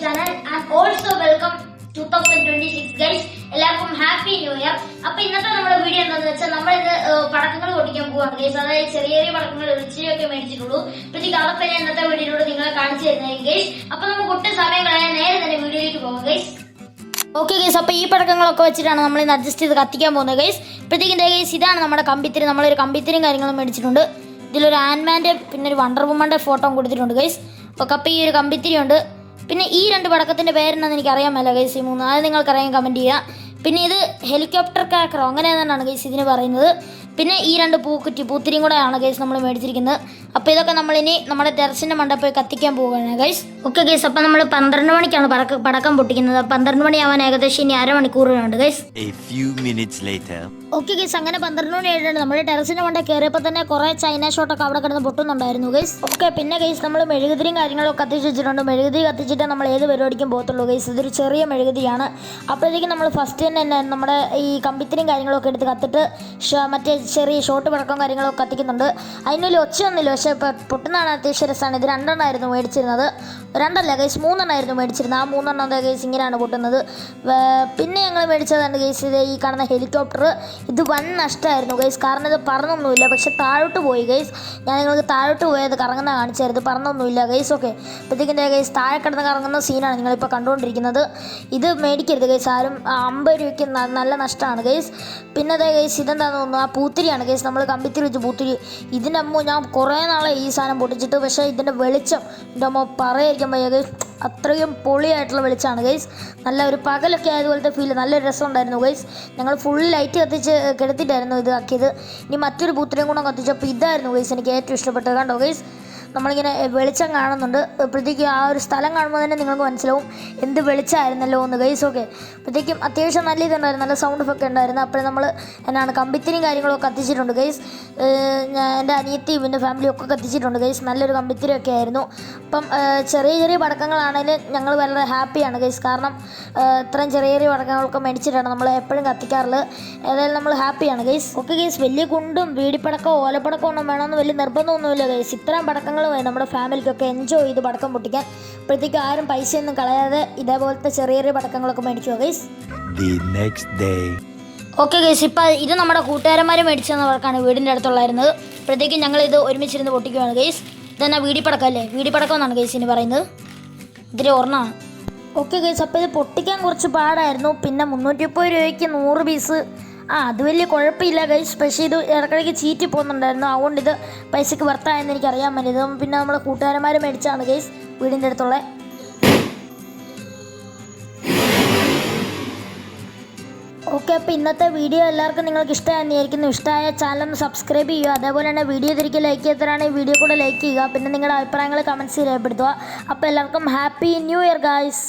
Channel and also welcome two thousand twenty six guys എല്ലാവർക്കും happy new year അപ്പൊ ഇന്നത്തെ നമ്മുടെ വീഡിയോ എന്താണെന്ന് വെച്ചാൽ നമ്മൾ ഇത് പടക്കങ്ങൾ പൊട്ടിക്കാൻ പോവാണ് ഗൈസ് അതായത് ചെറിയ ചെറിയ പടക്കങ്ങൾ ഇച്ചിരിയൊക്കെ മേടിച്ചിട്ടുള്ളൂ. അപ്പോഴത്തേക്ക് അതൊക്കെ ഞാൻ ഇന്നത്തെ വീഡിയോയിലൂടെ നിങ്ങളെ കാണിച്ചു തരുന്നതായിരിക്കും ഗൈസ് അപ്പൊ നമുക്ക് ഒട്ടും സമയം കളയാൻ നേരെ തന്നെ വീഡിയോയിലേക്ക് പോകാം ഗൈസ് ഓക്കെ ഗൈസ് അപ്പോൾ ഈ പടക്കങ്ങളൊക്കെ വെച്ചിട്ടാണ് നമ്മൾ ഇന്ന് അഡ്ജസ്റ്റ് ചെയ്ത് കത്തിക്കാൻ പോകുന്നത് ഗൈസ് ഇപ്പോഴത്തേക്കും ഗൈസ് ഇതാണ് നമ്മുടെ കമ്പിത്തിരി. നമ്മളൊരു കമ്പിത്തിരിയും കാര്യങ്ങളും മേടിച്ചിട്ടുണ്ട്. ഇതിലൊരു ആൻമാന്റെ പിന്നെ ഒരു വണ്ടർ വുമന്റെ ഫോട്ടോ കൊടുത്തിട്ടുണ്ട് ഗൈസ് ഓക്കെ കപ്പ ഈ ഒരു കമ്പിത്തിരി ഉണ്ട് പിന്നെ ഈ രണ്ട് പടക്കത്തിന്റെ പേരെന്നാന്ന് എനിക്ക് അറിയാൻ മേല ഗൈസ് ഈ മൂന്ന്. അത് നിങ്ങൾക്കറിയാൻ കമന്റ് ചെയ്യുക. പിന്നെ ഇത് ഹെലികോപ്റ്റർ ക്രാക്കറോ അങ്ങനെ തന്നെയാണ് ഗൈസ് ഇതിന് പറയുന്നത്. പിന്നെ ഈ രണ്ട് പൂക്കുറ്റി പൂത്തിരിയും കൂടെ ആണ് ഗൈസ് നമ്മൾ മേടിച്ചിരിക്കുന്നത്. അപ്പോൾ ഇതൊക്കെ നമ്മളിനി നമ്മുടെ ടെറസിന്റെ മണ്ടയിൽ കത്തിക്കാൻ പോവുകയാണ് ഗൈസ് ഓക്കെ ഗൈസ് അപ്പോൾ നമ്മൾ പന്ത്രണ്ട് മണിക്കാണ് പടക്ക പടക്കം പൊട്ടിക്കുന്നത്. പന്ത്രണ്ട് മണിയാവാൻ ഏകദേശം ഇനി അരമണിക്കൂറുണ്ട് ഗൈസ്. ഓക്കെ ഗൈസ് അങ്ങനെ പന്ത്രണ്ട് മണി ആയിട്ടുണ്ട് നമ്മുടെ ടെറസിന്റെ മണ്ട കയറിയപ്പോൾ തന്നെ കുറേ ചൈന ഷോട്ടൊക്കെ അവിടെ കിടന്ന് പൊട്ടുന്നുണ്ടായിരുന്നു ഗൈസ് ഓക്കെ പിന്നെ ഗൈസ് നമ്മൾ മെഴുകുതിരിയും കാര്യങ്ങളൊക്കെ കത്തിച്ച് വെച്ചിട്ടുണ്ട്. മെഴുകുതിരി കത്തിച്ചിട്ട് നമ്മൾ ഏത് പരിപാടിക്കും പോകത്തുള്ളൂ ഗൈസ് ഇതൊരു ചെറിയ മെഴുകുതിരിയാണ്. അപ്പോഴത്തേക്കും നമ്മൾ ഫസ്റ്റ് തന്നെ നമ്മുടെ ഈ കമ്പിത്തിരിയും കാര്യങ്ങളൊക്കെ എടുത്ത് കത്തിട്ട് മറ്റേ ചെറിയ ഷോട്ട് പടക്കം കാര്യങ്ങളൊക്കെ കത്തിക്കുന്നുണ്ട്. അതിനൊരു ഒച്ചയൊന്നുമില്ല പക്ഷേ പൊട്ടുന്നതാണ് അത്യാവശ്യം രസമാണ്. ഇത് രണ്ടെണ്ണമായിരുന്നു മേടിച്ചിരുന്നത്. രണ്ടല്ല ഗൈസ് മൂന്നെണ്ണമായിരുന്നു മേടിച്ചിരുന്നത്. ആ മൂന്നെണ്ണം ഗൈസ് ഇങ്ങനെയാണ് പൊട്ടുന്നത്. പിന്നെ ഞങ്ങൾ മേടിച്ചതാണ് ഗൈസ് ഇത് ഈ കാണുന്ന ഹെലികോപ്റ്റർ ഇത് വൻ നഷ്ടമായിരുന്നു ഗൈസ് കാരണം ഇത് പറന്നൊന്നുമില്ല. പക്ഷെ താഴോട്ട് പോയി ഗൈസ് ഞാൻ നിങ്ങൾക്ക് താഴോട്ട് പോയത് കറങ്ങുന്ന കാണിച്ചായിരുന്നു. പറന്നൊന്നുമില്ല ഗൈസ് ഓക്കെ അപ്പോഴത്തേക്കിന്റെ ഗൈസ് താഴെ കിടന്ന് കറങ്ങുന്ന സീനാണ് നിങ്ങളിപ്പോൾ കണ്ടുകൊണ്ടിരിക്കുന്നത്. ഇത് മേടിക്കരുത് ഗൈസ് ആരും അമ്പത് രൂപയ്ക്ക് നല്ല നഷ്ടമാണ് ഗൈസ് പിന്നെ അതേ ഗൈസ് ഇതെന്താണെന്ന് തോന്നുന്നു? ആ പൂത്തിരിയാണ് കേസ്. നമ്മൾ കമ്പിത്തിരി വെച്ച് പൂത്തിരി ഇതിന്റെ അമ്മ ഞാൻ കുറേ നാളെ ഈ സാധനം പൊട്ടിച്ചിട്ട്. പക്ഷേ ഇതിന്റെ വെളിച്ചം എന്റെ അമ്മ പറയായിരിക്കാൻ വയ്യ ഗൈസ് അത്രയും പൊളിയായിട്ടുള്ള വെളിച്ചമാണ് ഗൈസ് നല്ല ഒരു പകലൊക്കെ ആയതുപോലത്തെ ഫീൽ നല്ലൊരു രസം ഉണ്ടായിരുന്നു ഗൈസ് ഞങ്ങൾ ഫുൾ ലൈറ്റ് കത്തിച്ച് കിടത്തിയിട്ടായിരുന്നു ഇത് ആക്കിയത്. ഇനി മറ്റൊരു പൂത്തിരിയും കൂടെ കത്തിച്ചപ്പോൾ ഇതായിരുന്നു ഗൈസ് എനിക്ക് ഏറ്റവും ഇഷ്ടപ്പെട്ടത്. കണ്ടോ ഗൈസ് നമ്മളിങ്ങനെ വെളിച്ചം കാണുന്നുണ്ട്. അപ്പോഴത്തേക്കും ആ ഒരു സ്ഥലം കാണുമ്പോൾ തന്നെ നിങ്ങൾക്ക് മനസ്സിലാവും എന്ത് വെളിച്ചമായിരുന്നല്ലോ എന്ന് ഗൈസ് ഓക്കെ അപ്പോഴത്തേക്കും അത്യാവശ്യം നല്ല ഇതുണ്ടായിരുന്നു. നല്ല സൗണ്ട് ഒക്കെ ഉണ്ടായിരുന്നു. അപ്പോൾ നമ്മൾ എന്നാണ് കമ്പിത്തിരിയും കാര്യങ്ങളൊക്കെ കത്തിച്ചിട്ടുണ്ട് ഗൈസ് ഞാൻ എന്റെ അനിയത്തിയും എന്റെ ഫാമിലിയും ഒക്കെ കത്തിച്ചിട്ടുണ്ട് ഗൈസ് നല്ലൊരു കമ്പിത്തിരിയൊക്കെ ആയിരുന്നു. അപ്പം ചെറിയ ചെറിയ പടക്കങ്ങളാണെങ്കിൽ ഞങ്ങൾ വളരെ ഹാപ്പിയാണ് ഗൈസ് കാരണം ഇത്രയും ചെറിയ ചെറിയ പടക്കങ്ങളൊക്കെ മേടിച്ചിട്ടാണ് നമ്മൾ എപ്പോഴും കത്തിക്കാറുള്ളത്. ഏതായാലും നമ്മൾ ഹാപ്പിയാണ് ഗൈസ് ഓക്കെ ഗൈസ് വലിയ കുണ്ടും വീടിപ്പടക്കോ ഓലപ്പടക്കോ ഒന്നും വേണമെന്ന് വലിയ നിർബന്ധമൊന്നുമില്ല ഗൈസ് ഇത്രയും പടക്കങ്ങൾ മതി നമ്മുടെ ഫാമിലിക്കൊക്കെ എൻജോയ് ചെയ്ത് പടക്കം പൊട്ടിക്കാൻ അപ്പോഴത്തേക്ക് ആരും പൈസയൊന്നും കളയാതെ ഇതേപോലത്തെ ചെറിയ ചെറിയ പടക്കങ്ങളൊക്കെ മേടിച്ചു guys The next day. Okay guys ഇപ്പം ഇത് നമ്മുടെ കൂട്ടുകാരന്മാർ മേടിച്ചു തന്നവർക്കാണ് വീടിന്റെ അടുത്തുള്ളായിരുന്നത്. അപ്പോഴത്തേക്കും ഞങ്ങൾ ഇത് ഒരുമിച്ചിരുന്ന് പൊട്ടിക്കുകയാണ് ഗൈസ് ഇതെന്നാ വീടി പടക്കം അല്ലേ വീടി പടക്കം എന്നാണ് ഗൈസ് ഇനി പറയുന്നത്. ഇതിൽ ഒരെണ്ണമാണ് ഓക്കെ ഗൈസ് അപ്പോൾ ഇത് പൊട്ടിക്കാൻ കുറച്ച് പാടായിരുന്നു. പിന്നെ മുന്നൂറ്റി മുപ്പത് രൂപയ്ക്ക് നൂറ് പീസ് ആ അത് വലിയ കുഴപ്പമില്ല ഗൈസ് പക്ഷേ ഇത് ഇടക്കിടയ്ക്ക് ചീറ്റി പോകുന്നുണ്ടായിരുന്നു. അതുകൊണ്ട് ഇത് പൈസയ്ക്ക് വർത്തായെന്ന് എനിക്ക് അറിയാൻ പറ്റും പിന്നെ നമ്മളെ കൂട്ടുകാരന്മാർ മേടിച്ചാണ് ഗൈസ് വീടിന്റെ അടുത്തുള്ള. ഓക്കെ അപ്പോൾ ഇന്നത്തെ വീഡിയോ എല്ലാവർക്കും നിങ്ങൾക്ക് ഇഷ്ടമായിരിക്കുന്നു ഇഷ്ടമായ ചാനൽ ഒന്ന് സബ്സ്ക്രൈബ് ചെയ്യുക. അതേപോലെ തന്നെ വീഡിയോ തിരികെ ലൈക്ക് ചെയ്തതാണ് വീഡിയോ കൂടെ ലൈക്ക് ചെയ്യുക. പിന്നെ നിങ്ങളുടെ അഭിപ്രായങ്ങൾ കമന്റ്സ് രേഖപ്പെടുത്തുക. അപ്പോൾ എല്ലാവർക്കും ഹാപ്പി ന്യൂ ഇയർ ഗായ്സ്